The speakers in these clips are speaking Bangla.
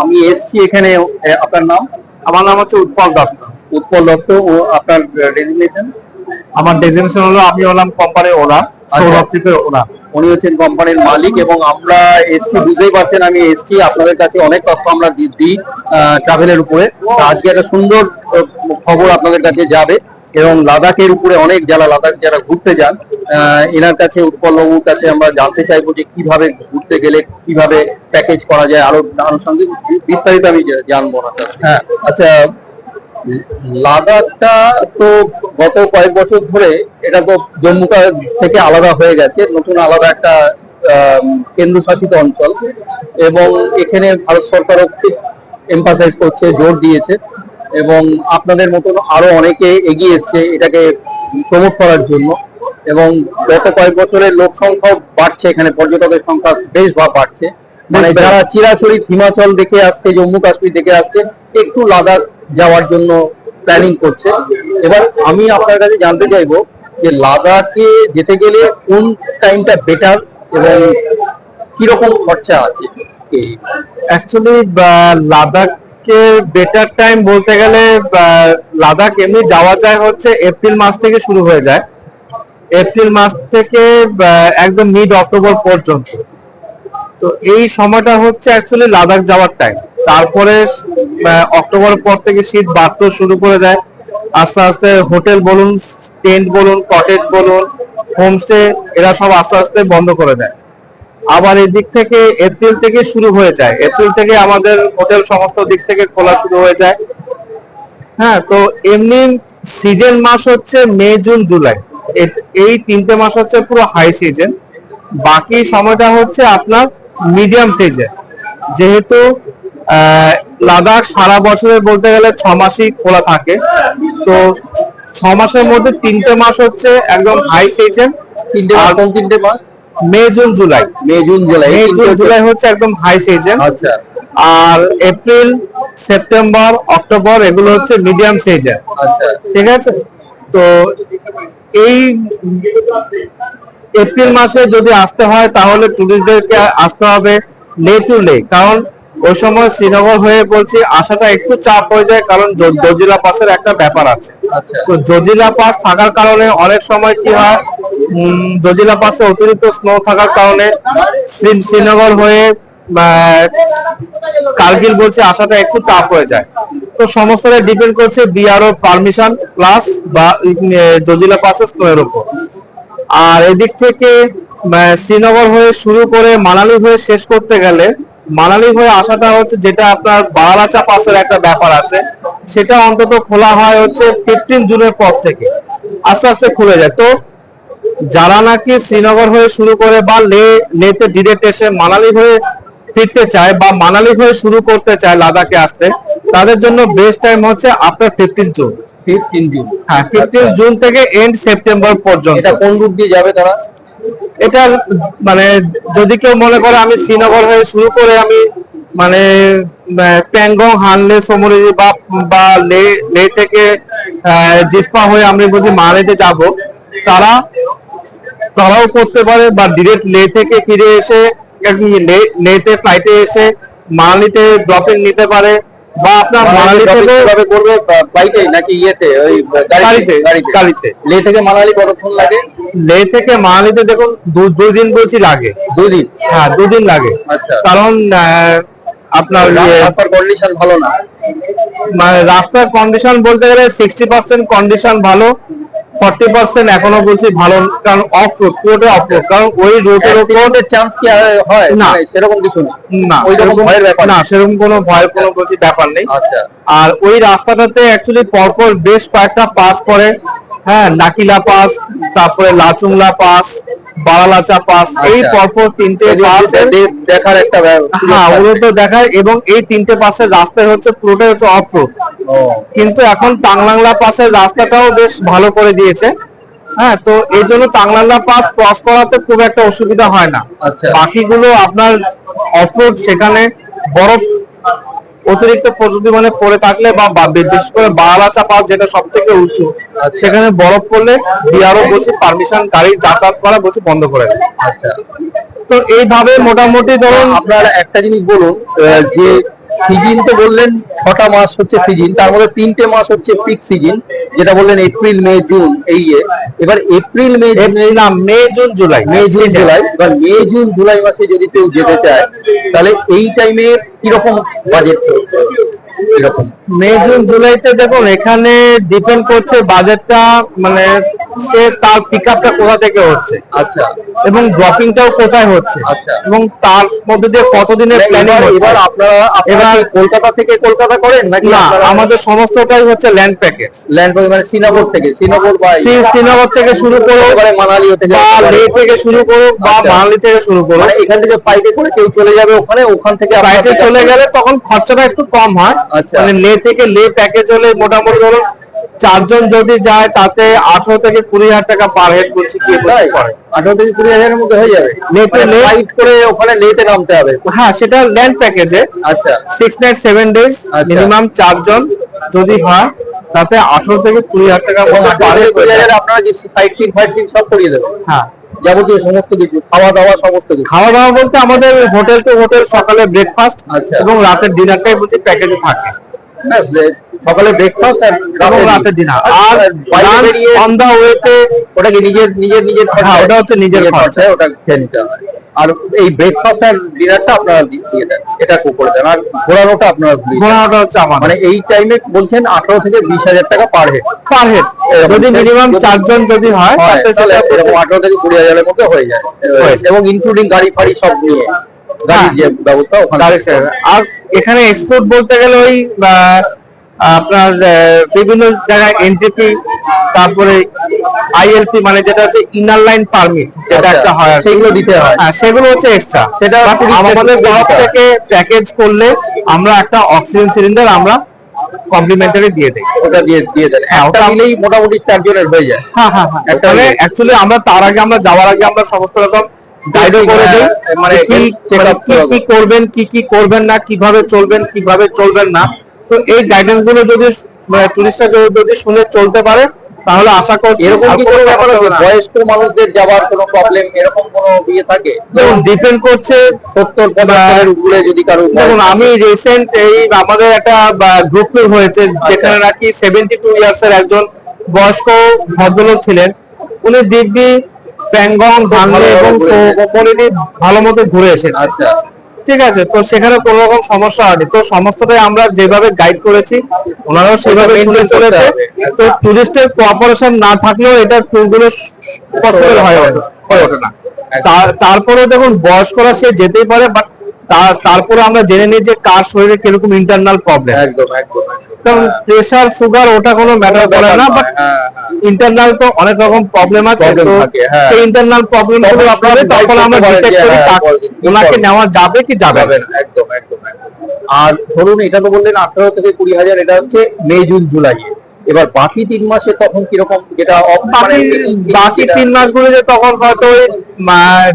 আমি এসছি এখানে আপনার নাম? আমার নাম হচ্ছে উৎপল দত্ত। উৎপল দত্ত ও আপনার ডেজিগনেশন আমার ডেজিগনেশন হলো আমি হলাম কোম্পানির ওনার সৌরভ ট্রিপের ওনার উনি হচ্ছেন কোম্পানির মালিক এবং আমরা এসছি বুঝতেই পারছেন আমি এসছি আপনাদের কাছে অনেক তথ্য আমরা দিই ট্রাভেলের উপরে। আজকে একটা সুন্দর খবর আপনাদের কাছে যাবে। এবং লাদাখের উপরে অনেক যারা লাদাখ যারা ঘুরতে যান এনার কাছে উৎপলবাবুর কাছে আমরা জানতে চাইব যে কীভাবে ঘুরতে গেলে কীভাবে প্যাকেজ করা যায় আরও আনুষঙ্গিক বিস্তারিত আমি জানব না। হ্যাঁ। আচ্ছা লাদাখটা তো গত কয়েক বছর ধরে এটা তো জম্মু থেকে আলাদা হয়ে গেছে নতুন আলাদা একটা কেন্দ্রশাসিত অঞ্চল এবং এখানে ভারত সরকারও খুব এম্পাসাইজ করছে জোর দিয়েছে। এবং আপনাদের মতন আরও অনেকে এগিয়ে এসছে এটাকে প্রমোট করার জন্য। এবং গত কয়েক বছরের লোক সংখ্যাও বাড়ছে এখানে পর্যটকের সংখ্যা বেশ বা- বাড়ছে। মানে যারা চিরাচরিত হিমাচল দেখে আসছে জম্মু কাশ্মীর দেখে আসছে একটু লাদাখ যাওয়ার জন্য প্ল্যানিং করছে। এবার আমি আপনার কাছে জানতে চাইব যে লাদাখে যেতে গেলে কোন টাইমটা বেটার এবং কীরকম খরচা আছে? এই অ্যাকচুয়ালি লাদাখকে বেটার টাইম বলতে গেলে লাদাখ এমনি যাওয়া যায় হচ্ছে এপ্রিল মাস থেকে শুরু হয়ে যায়। এপ্রিল মাস থেকে একদম মিড অক্টোবর পর্যন্ত। তো এই সময়টা হচ্ছে অ্যাকচুয়ালি লাদাখ যাওয়ার টাইম তারপরে আহ, অক্টোবরের পর থেকে শীত বাড়তে শুরু করে দেয়। আস্তে আস্তে হোটেল বলুন টেন্ট বলুন কটেজ বলুন হোমস্টে এরা সব আস্তে আস্তে বন্ধ করে দেয়। আবার এই দিক থেকে এপ্রিল থেকে শুরু হয়ে যায়। এপ্রিল থেকে আমাদের হোটেল সমস্ত দিক থেকে খোলা শুরু হয়ে যায়। হ্যাঁ তো এমনি সিজন মাস হচ্ছে মে জুন জুলাই। এই তিনটে মাস হচ্ছে পুরো হাই সিজন বাকি সময়টা হচ্ছে আপনার মিডিয়াম সিজন যেহেতু লাদাখ সারা বছরে বলতে গেলে ছ মাসই খোলা থাকে। তো ছ মাসের মধ্যে তিনটে মাস হচ্ছে একদম হাই সিজন তিনটে মাস তিনটে মাস। May June July. May June July May এই জুন জুলাই হচ্ছে একদম হাই সিজন আচ্ছা। আর এপ্রিল সেপ্টেম্বর অক্টোবর এগুলো হচ্ছে মিডিয়াম সিজন আচ্ছা। ঠিক আছে? তো এই এপ্রিল মাসে যদি আসতে হয় তাহলে টুরিস্টদেরকে আসতে হবে লে টু লে কারণ ওই সময় শ্রীনগর হয়ে বলছি আসাটা একটু চাপ হয়ে যায় কারণ জজিলা পাসের একটা ব্যাপার আছে। আচ্ছা। তো জজিলা পাস থাকার কারণে অনেক সময় কি হয় জজিলা পাসে অতিরিক্ত স্নো থাকার কারণে শ্রী- শ্রীনগর হয়ে কার্গিল বলছে আসাটা একটু টাফ হয়ে যায়। তো সমস্তটা ডিপেন্ড করছে বিআরও পারমিশন প্লাস বা জজিলা পাসের স্নোয়ের উপর। আর এদিক থেকে শ্রীনগর হয়ে শুরু করে মানালি হয়ে শেষ করতে গেলে মানালি হয়ে আসাটা হচ্ছে যেটা আপনার বারাচা পাসের একটা ব্যাপার আছে। সেটা অন্তত খোলা হয় হচ্ছে ফিফটিন জুনের পর থেকে। আস্তে আস্তে খুলে যায়। তো যারা নাকি শ্রীনগর হয়ে শুরু করে বা লে লেতে ডিরেক্ট এসে মানালি হয়ে ফিরতে চায় বা মানালি হয়ে শুরু করতে চায় লাদাখে আসতে তাদের জন্য বেস্ট টাইম হচ্ছে after fifteen June. Fifteen June. হ্যাঁ ফিফটিন জুন থেকে এন্ড সেপ্টেম্বর পর্যন্ত। এটা কোন রুট দিয়ে যাবে তারা? এটা মানে যদি কেউ মনে করে আমি শ্রীনগর হয়ে শুরু করে আমি মানে প্যাংগং হানলে, সমুরি বা বা লে লে থেকে জিসপা হয়ে আমি বুঝি মালেতে যাব, তারা, তারাও করতে পারে বা ডিরেক্ট লে থেকে ফিরে এসে লে- লেতে ফ্লাইটে এসে মানালিতে ড্রপিং নিতে পারে। বা আপনার মানালি থেকে করবে? ফ্লাইটে নাকি ইয়েতে ওই গাড়িতে? লে থেকে মানালি কতক্ষণ লাগে? লে থেকে মানালিতে দেখুন দু- দুই দিন বলছি লাগে। দুই দিন হ্যাঁ দুদিন লাগে। আচ্ছা। কারণ আপনার ইয়ে, রাস্তার কন্ডিশন ভালো না? মানে রাস্তার কন্ডিশন বলতে গেলে সিক্সটি পার্সেন্ট কন্ডিশন ভালো। ফর্টি পার্সেন্ট এখনও বলছি ভালো কারণ অফ রোড পুরোটা অফ রোড কারণ ওই রোডের উপর চান্স কি হয়? না। মানে সেরকম কিছু না ওই রকম ভয়ের ব্যাপার না সেরকম কোনো ভয়ের কোনো বলছি ব্যাপার নেই। আচ্ছা। আর ওই রাস্তাটাতে অ্যাকচুয়ালি পরপর বেশ কয়েকটা পাস করে। হ্যাঁ নাকিলা পাস তারপরে লাচুংলা পাস বারালাচা পাস এই আচ্ছা। পরপর তিনটে এই পাস দেখার একটা হ্যাঁ ওগুলো তো দেখায় এবং এই তিনটে পাশের রাস্তায় হচ্ছে পুরোটাই হচ্ছে অফ রোড কিন্তু এখন টাংলাংলা পাসের রাস্তাটাও বেশ ভালো করে দিয়েছে। হ্যাঁ তো এই জন্য টাংলাংলা পাস ক্রস করাতে খুব একটা অসুবিধা হয় না। আচ্ছা। বাকিগুলো আপনার অফরোড সেখানে বরফ অতিরিক্ত প্রযুক্তি মানে পড়ে থাকলে বা বিশেষ করে বারাচা পাস যেটা সব থেকে উঁচু। সেখানে বরফ পড়লে বিআরও বলছে পারমিশন গাড়ি যাতায়াত করা বলছে বন্ধ করে আচ্ছা তো এইভাবে মোটামুটি ধরুন আপনার একটা জিনিস বলুন যে সিজন তো বললেন ছটা মাস হচ্ছে সিজন তার মধ্যে তিনটে মাস হচ্ছে পিক সিজন যেটা বললেন এপ্রিল মে জুন এই এবার এপ্রিল মে না May June July. May June July. এবার মে জুন জুলাই মাসে যদি কেউ যেতে চায় তাহলে এই টাইমে কীরকম বাজেট মে জুন জুলাইতে দেখুন এখানে ডিপেন্ড করছে বাজেটটা মানে সে তার পিক আপটা কোথা থেকে হচ্ছে। আচ্ছা। এবং ড্রপিংটাও কোথায় হচ্ছে। আচ্ছা। এবং তার মধ্যে দিয়ে কতদিনের প্ল্যানিং এবার আপনারা এবার- কলকাতা থেকে কলকাতা করেন নাকি না আমাদের সমস্তটাই হচ্ছে ল্যান্ড প্যাকেজ ল্যান্ড মানে শ্রীনগর থেকে শ্রীনগর বা শ্রীনগর থেকে শুরু করো মানালি থেকে বা লে থেকে শুরু করো বা আচ্ছা। মানালি থেকে শুরু করো মানে এখান থেকে ফ্লাইটে করে কেউ চলে যাবে ওখানে ওখান থেকে ফ্লাইটে চলে গেলে তখন খরচাটা একটু কম হয়। মানে লে থেকে লে প্যাকেজ হলে মোটামুটি ধরুন চারজন যদি যায় তাতে আঠারো থেকে কুড়ি হাজার টাকা পার হেড করছি কি আঠারো থেকে কুড়ি হাজারের মধ্যে হয়ে যাবে? লেতে লে- ফ্লাইট করে ওখানে লেতে নামতে হবে? হ্যাঁ সেটা ল্যান্ড প্যাকেজে আচ্ছা। সিক্স নাইট সেভেন ডেজ আচ্ছা। মিনিমাম চারজন যদি হয় তাতে আঠারো থেকে কুড়ি হাজার টাকা পার হেড আপনারা যে সিন ফাইট সিন সব করিয়ে দেবেন? হ্যাঁ। যাবতীয় সমস্ত কিছু খাওয়া দাওয়া সমস্ত কিছু খাওয়া দাওয়া বলতে আমাদের হোটেল টু হোটেল সকালে ব্রেকফাস্ট আচ্ছা। এবং রাতের ডিনারটাই বলছি প্যাকেজে থাকে সকালে ব্রেকফাস্ট এবং রাতের ডিনার আর লাঞ্চ অন দা ওয়েতে ওটাকে নিজের নিজের নিজের? হ্যাঁ, ওটা হচ্ছে নিজের। খরচায় ওটা খেয়ে নিতে হয় আর এই ব্রেকফাস্ট আর ডিনারটা আপনারা দিয়ে দেন। এটা করে দেন। আর ঘোরানোটা আপনারা। ঘোরানোটা হচ্ছে আমার। মানে এই টাইমে বলছেন আঠারো থেকে বিশ হাজার টাকা পার হেড পার হেড যদি মিনিমাম চারজন যদি হয় তাহলে এরকম আঠারো থেকে কুড়ি হাজারের মধ্যে হয়ে যায়। হয়ে এবং ইনক্লুডিং গাড়ি ফাড়ি সব নিয়ে। গাড়ির যে ব্যবস্থা ওখানে। Direct service। আর এখানে এক্সপোর্ট বলতে গেলে ওই আপনার বিভিন্ন জায়গায় এনটিপি তারপরে আইএলপি মানে যেটা হচ্ছে ইনার লাইন পারমিট যেটা একটা হয় সেগুলো দিতে হয়। হ্যাঁ সেগুলো হচ্ছে এক্সট্রা সেটা আমাদের দের তরফ থেকে প্যাকেজ করলে আমরা একটা অক্সিজেন সিলিন্ডার আমরা কমপ্লিমেন্টারি দিয়ে দিই। ওটা দিয়ে দিয়ে দেন হ্যাঁ, ওটা- নিলেই মোটামুটি চারজনের হয়ে যায়। হ্যাঁ হ্যাঁ হ্যাঁ। একটা অ্যাকচুয়ালি আমরা তার আগে আমরা যাওয়ার আগে আমরা সমস্ত রকম গাইডও করে দিই হ্যাঁ, মানে মানে কি কি করবেন কি কি করবেন না কীভাবে চলবেন কীভাবে চলবেন না। তো এই গাইডেন্সগুলো যদি টুরিস্টরা যদি শুনে চলতে পারে তাহলে আশা করছি এরকম কি কোনো কোনো ব্যাপার আছে। বয়স্ক মানুষদের যাওয়ার কোনো প্রবলেম এরকম কোনো ইয়ে থাকে? দেখুন ডিপেন্ড করছে সত্তর পঁচাত্তরের উপরে যদি কারও দেখুন আমি রিসেন্ট এই আমাদের একটা গ্রুপ হয়েছে যেখানে নাকি সেভেন্টি টু ইয়ার্স এর একজন বয়স্ক ভদ্রলোক ছিলেন। উনি দিব্যি প্যাংগং ধানলে এবং ঘুরে ভালো মতো ঘুরে এসেছে। আচ্ছা। ঠিক আছে তো সেখানে কোনো রকম সমস্যা হয়নি। তো সমস্তটাই আমরা যেভাবে গাইড করেছি ওনারাও সেভাবে শুনে চলেছে। তো টুরিস্টের কোঅপারেশন না থাকলেও এটা ট্যুরগুলো পসিবল হয় ওঠে না। তারপরে দেখুন বয়স্করা সে যেতেই পারে বাট তারপরে আমরা জেনে নিই যে কার শরীরে কীরকম ইন্টারনাল প্রবলেম একদম একদম। কারণ প্রেশার সুগার ওটা কোনো ম্যাটার করে না বাট হ্যাঁ, হ্যাঁ। ইন্টারনাল তো অনেক রকম প্রবলেম আছে তো হ্যাঁ। সেই ইন্টারনাল প্রবলেমগুলো আপনারা তখন আমরা ডিসাইড করি হ্যাঁ, ওনাকে নেওয়া যাবে কি যাবে না, একদম একদম আর ধরুন এটা তো বললেন আঠারো থেকে কুড়ি হাজার এটা হচ্ছে মে জুন জুলাই এবার বাকি তিন মাসে তখন কীরকম যেটা মানে বাকি তিন মাসগুলোতে তখন হয়তো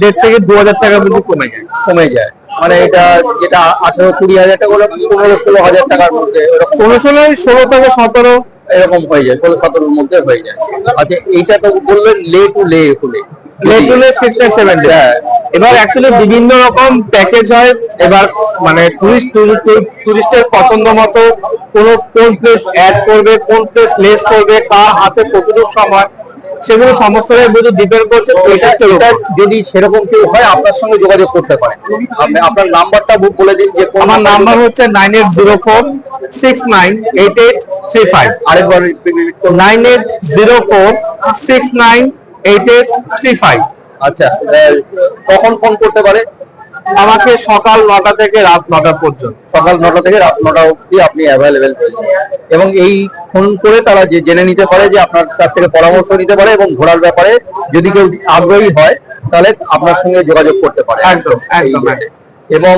দেড় থেকে দু হাজার টাকা কমে যায়। কমে যায়। মানে এটা যেটা আঠারো কুড়ি হাজার টাকা পনেরো ষোলো হাজার টাকার মধ্যে কোনো সময় ষোলো থেকে সতেরো? এরকম হয়ে যায় ষোলো সতেরোর মধ্যে হয়ে যায়। আচ্ছা এইটা তো বললেন লে টু লে সেভেন হ্যাঁ। এবার অ্যাকচুয়ালি বিভিন্ন রকম প্যাকেজ হয়। এবার মানে টুরিস্ট টুরিস্টের পছন্দ মতো কোন কোন প্লেস অ্যাড করবে কোন প্লেস লেস করবে কার হাতে কতটুকু সময় সেগুলো সমস্তটাই বুঝে ডিপেন্ড করছে যদি সেরকম কেউ হয় আপনার সঙ্গে যোগাযোগ করতে পারে আপনি আপনার নাম্বারটা বলে দিন যে আমার নাম্বার হচ্ছে nine eight zero four six nine eight eight three five আরেকবার nine eight zero four six nine eight eight three five আচ্ছা কখন ফোন করতে পারে? আমাকে সকাল নটা থেকে রাত নটা পর্যন্ত সকাল নটা থেকে রাত নটা অবধি আপনি অ্যাভেলেবেল এবং এই ফোন করে তারা যে জেনে নিতে পারে যে আপনার কাছ থেকে পরামর্শ নিতে পারে এবং ঘোরার ব্যাপারে যদি কেউ আগ্রহী হয় তাহলে আপনার সঙ্গে যোগাযোগ করতে পারে। একদম, একদম, এবং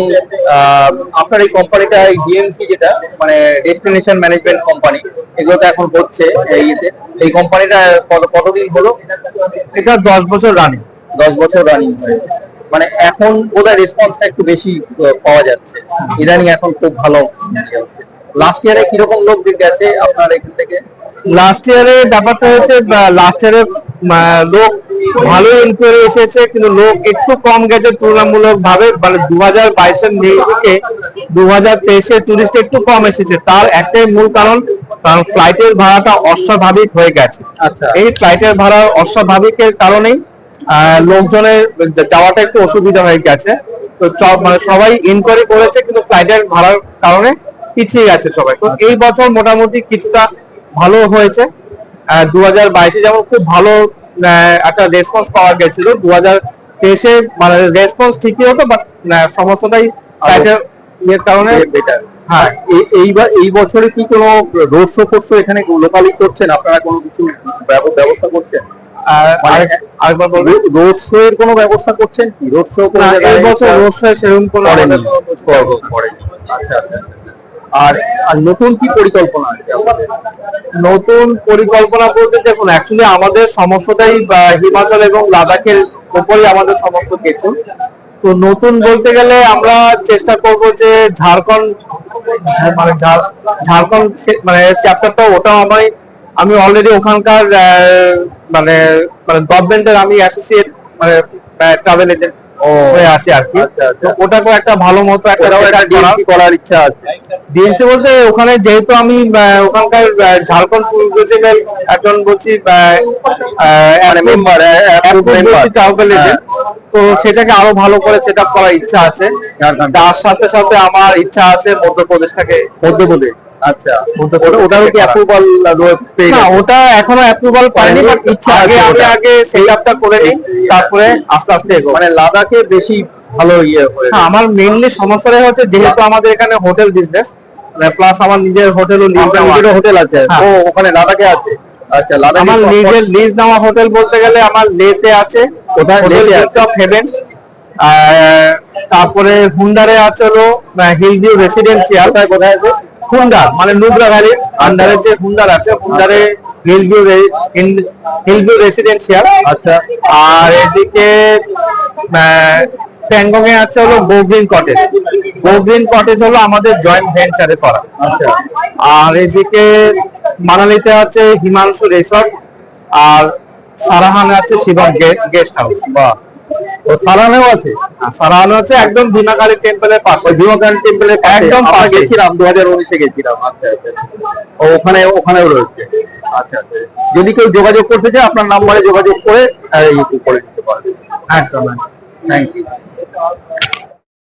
আহ, আপনার এই কোম্পানিটা এই ডিএমসি যেটা মানে ডেস্টিনেশন ম্যানেজমেন্ট কোম্পানি এগুলো তো এখন হচ্ছে এই ইয়েতে। এই কোম্পানিটা কত কতদিন হলো? এটা দশ বছর রানিং দশ বছর রানিং মানে এখন বোধহয় রেসপন্সটা একটু বেশি পাওয়া যাচ্ছে। ইদানিং এখন খুব ভালো। লাস্ট ইয়ারে কীরকম লোক গেছে আপনার এখান থেকে? লাস্ট ইয়ারে ব্যাপারটা হচ্ছে লাস্ট ইয়ারে লোক ভালো ইনকোয়ারি এসেছে কিন্তু লোক একটু কম গেছে তুলনামূলক ভাবে মানে দু হাজার বাইশের মে থেকে দু হাজার তেইশে টুরিস্ট একটু কম এসেছে। তার একটাই মূল কারণ কারণ ফ্লাইটের ভাড়াটা অস্বাভাবিক হয়ে গেছে। আচ্ছা। এই ফ্লাইটের ভাড়া অস্বাভাবিকের কারণেই লোকজনের যাওয়াটা একটু অসুবিধা হয়ে গেছে। তো মানে সবাই ইনকোয়ারি করেছে কিন্তু ফ্লাইটের ভাড়ার কারণে পিছিয়ে গেছে সবাই। তো এই বছর মোটামুটি কিছুটা ভালো হয়েছে। দু হাজার বাইশে যেমন খুব ভালো একটা রেসপন্স পাওয়া গেছিল। দু হাজার তেইশে মানে রেসপন্স ঠিকই হতো বাট সমস্তটাই ফ্লাইটের ইয়ের কারণে বেটার হ্যাঁ। এ- এইবার এই বছরে কি কোনো রোড শো ফোড শো এখানে? লোকালি করছেন? আপনারা কোনো কিছু ব্যবস্থা করছেন? আর মানে আরেকবার বলবেন? রোড শো এর কোনো ব্যবস্থা করছেন কি? রোড শো এই বছর সেরকম কোনো করেনি। আচ্ছা আচ্ছা। আর আর নতুন কি পরিকল্পনা নতুন পরিকল্পনা বলতে দেখুন অ্যাকচুয়ালি আমাদের সমস্তটাই হিমাচল এবং লাদাখের উপরই আমাদের সমস্ত কিছু। তো নতুন বলতে গেলে আমরা চেষ্টা করব যে ঝাড়খণ্ড মানে ঝাড়- ঝাড়খণ্ড সে- মানে চ্যাপ্টারটা ওটাও আমি আমি অলরেডি ওখানকার মানে মানে গভর্নমেন্টের আমি অ্যাসোসিয়েট মানে ট্রাভেল এজেন্ট হয়ে আছি আর কি। আচ্ছা, আচ্ছা। তো ওটাকেও একটা ভালো মতো একটা করার ইচ্ছা আছে। ডিএমসি বলতে ওখানে যেহেতু আমি ওখানকার ঝাড়খণ্ড ট্যুরিজমের একজন বলছি মেম্বার ট্রাভেল এজেন্ট তো সেটাকে আরও ভালো করে সেট আপ করার ইচ্ছা আছে। তার সাথে সাথে আমার ইচ্ছা আছে মধ্যপ্রদেশটাকে মধ্যপ্রদেশ। আচ্ছা। ওটা- কি অ্যাপ্রুভাল না ওটা এখনও অ্যাপ্রুভাল পাইনি বাট ইচ্ছা আগে আছে আগে সেট করে নিই তারপরে আস্তে আস্তে এগোবো। মানে লাদাখে বেশি ভালো ইয়ে হয়ে হ্যাঁ, আমার মেইনলি সমস্যাটা হচ্ছে যেহেতু আমাদের এখানে হোটেল বিজনেস প্লাস আমার নিজের হোটেল ও হোটেল আছে। হ্যাঁ। ও ওখানে লাদাখে আছে? আচ্ছা লাদাখে আমার কখন- নিজের লিজ নেওয়া হোটেল বলতে গেলে আমার লেতে আছে। কোথায়? হোটেল লেতে আছে? অফ হেভেন তারপরে হুন্ডারে আছে হলো হিল ভিউ রেসিডেন্সিয়াল কোথায় কোথায় হুন্ডার মানে নুবরা ভ্যালি আন্ডারে যে হুন্ডার আছে হুন্ডারে hill view hill view residential আচ্ছা আর এদিকে প্যাংগং এ আছে হলো গোগ্রিন কটেজ গোগ্রিন কটেজ হলো আমাদের জয়েন্ট ভেঞ্চারে করা। আচ্ছা আর এদিকে মানালিতে আছে হিমাংশু রিসর্ট আর সারাহানে আছে শিবম গেস্ট হাউস বাহ। ও আছে? একদম ভীমাকালী টেম্পলের পাশে। টেম্পলের পাশে। একদম পাশে। গেছিলাম দু হাজার উনিশে গেছিলাম। আচ্ছা আচ্ছা। ও ওখানে ওখানেও রয়েছে। আচ্ছা আচ্ছা। যদি কেউ যোগাযোগ করতে চায় আপনার নাম্বারে যোগাযোগ করে ইয়ে করে নিতে পারবে। একদম থ্যাংক ইউ